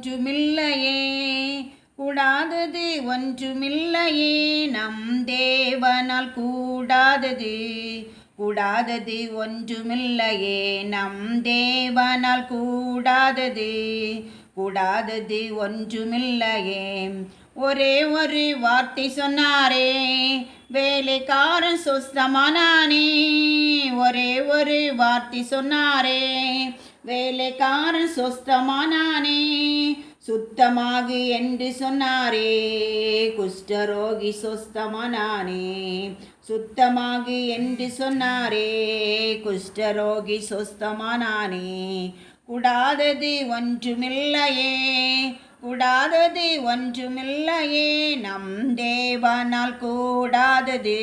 ஒன்றுமில்லையே. கூடாதது ஒன்றுமில்லையே. நம் தேவனால் கூடாதது. கூடாதது ஒன்றுமில்லையே. நம் தேவனால் கூடாதது. கூடாதது ஒன்றுமில்லையே. ஒரே ஒரு வார்த்தை சொன்னாரே. வேலைக்காரன் சொஸ்தமானானே. ஒரே ஒரு வார்த்தை சொன்னாரே. வேலைக்காரன் சொஸ்தமானானே சுத்தமாகு என்று சொன்னாரே குஷ்டரோகி சொஸ்தமானானே சுத்தமாகு என்று சொன்னாரே குஷ்டரோகி சொஸ்தமானானே. கூடாதது ஒன்றுமில்லையே கூடாதது ஒன்றுமில்லையே நம் தேவனால் கூடாதது.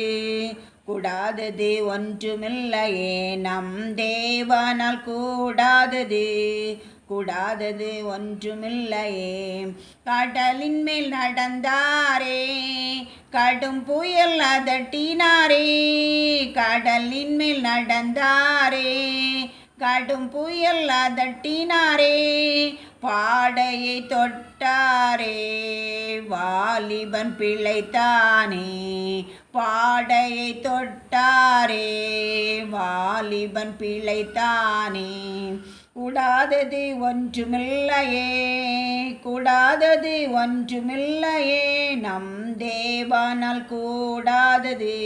கூடாதது ஒன்றுமில்லையே. நம் தேவனால் கூடாதது கூடாதது ஒன்றுமில்லையே. கடலின் மேல் நடந்தாரே கடும் புயல் அதட்டினாரே. கடலின் மேல் நடந்தாரே கடும் புயல் அதட்டினாரே. பாடையை தொட்டாரே வாலிபன் பிழைத்தானே. பாடையை தொட்டாரே வாலிபன் பிழைத்தானே. கூடாதது ஒன்றுமில்லையே கூடாதது ஒன்றுமில்லையே. நம் தேவானால் கூடாதது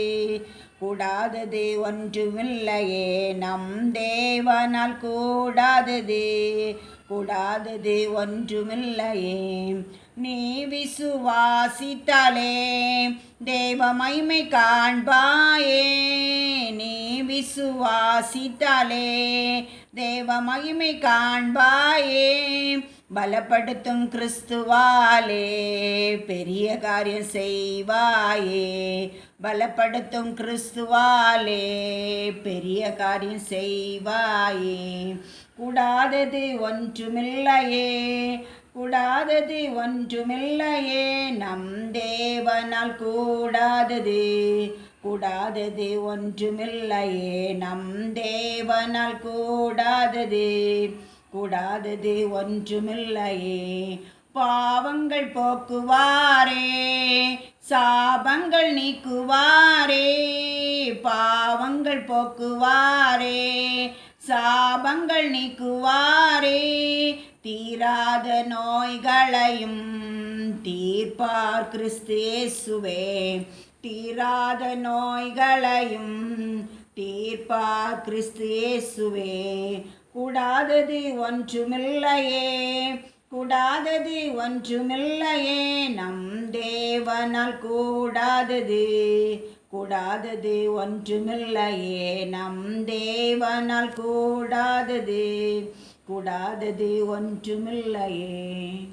கூடாதது ஒன்றுமில்லையே. நம் தேவானால் கூடாதது கூடாதது ஒன்றுமில்லையே நீ விசுவாசித்தாலே தேவமைமை காண்பாயே. நீ விசுவாசித்தாலே தேவமகிமை காண்பாயே. பலப்படுத்தும் கிறிஸ்துவாலே பெரிய காரியம் செய்வாயே. பலப்படுத்தும் கிறிஸ்துவாலே பெரிய காரியம் செய்வாயே. கூடாதது ஒன்றுமில்லையே கூடாதது ஒன்றுமில்லையே நம் தேவனால் கூடாதது கூடாதது ஒன்றுமில்லையே நம் தேவனால் கூடாதது கூடாதது ஒன்றுமில்லையே. பாவங்கள் போக்குவாரே சாபங்கள் நீக்குவாரே பாவங்கள் போக்குவாரே சாபங்கள் நீக்குவாரே. தீராத நோய்களையும் தீர்ப்பார் கிறிஸ்தேசுவே. தீராத நோய்களையும் தீர்ப்பார் கிறிஸ்தேசுவே. கூடாதது ஒன்றுமில்லையே. கூடாதது ஒன்றுமில்லையே. நம் தேவனால் கூடாதது. கூடாதது ஒன்றுமில்லையே. நம் தேவனால் கூடாதது கூடாதது ஒன்றுமில்லையே.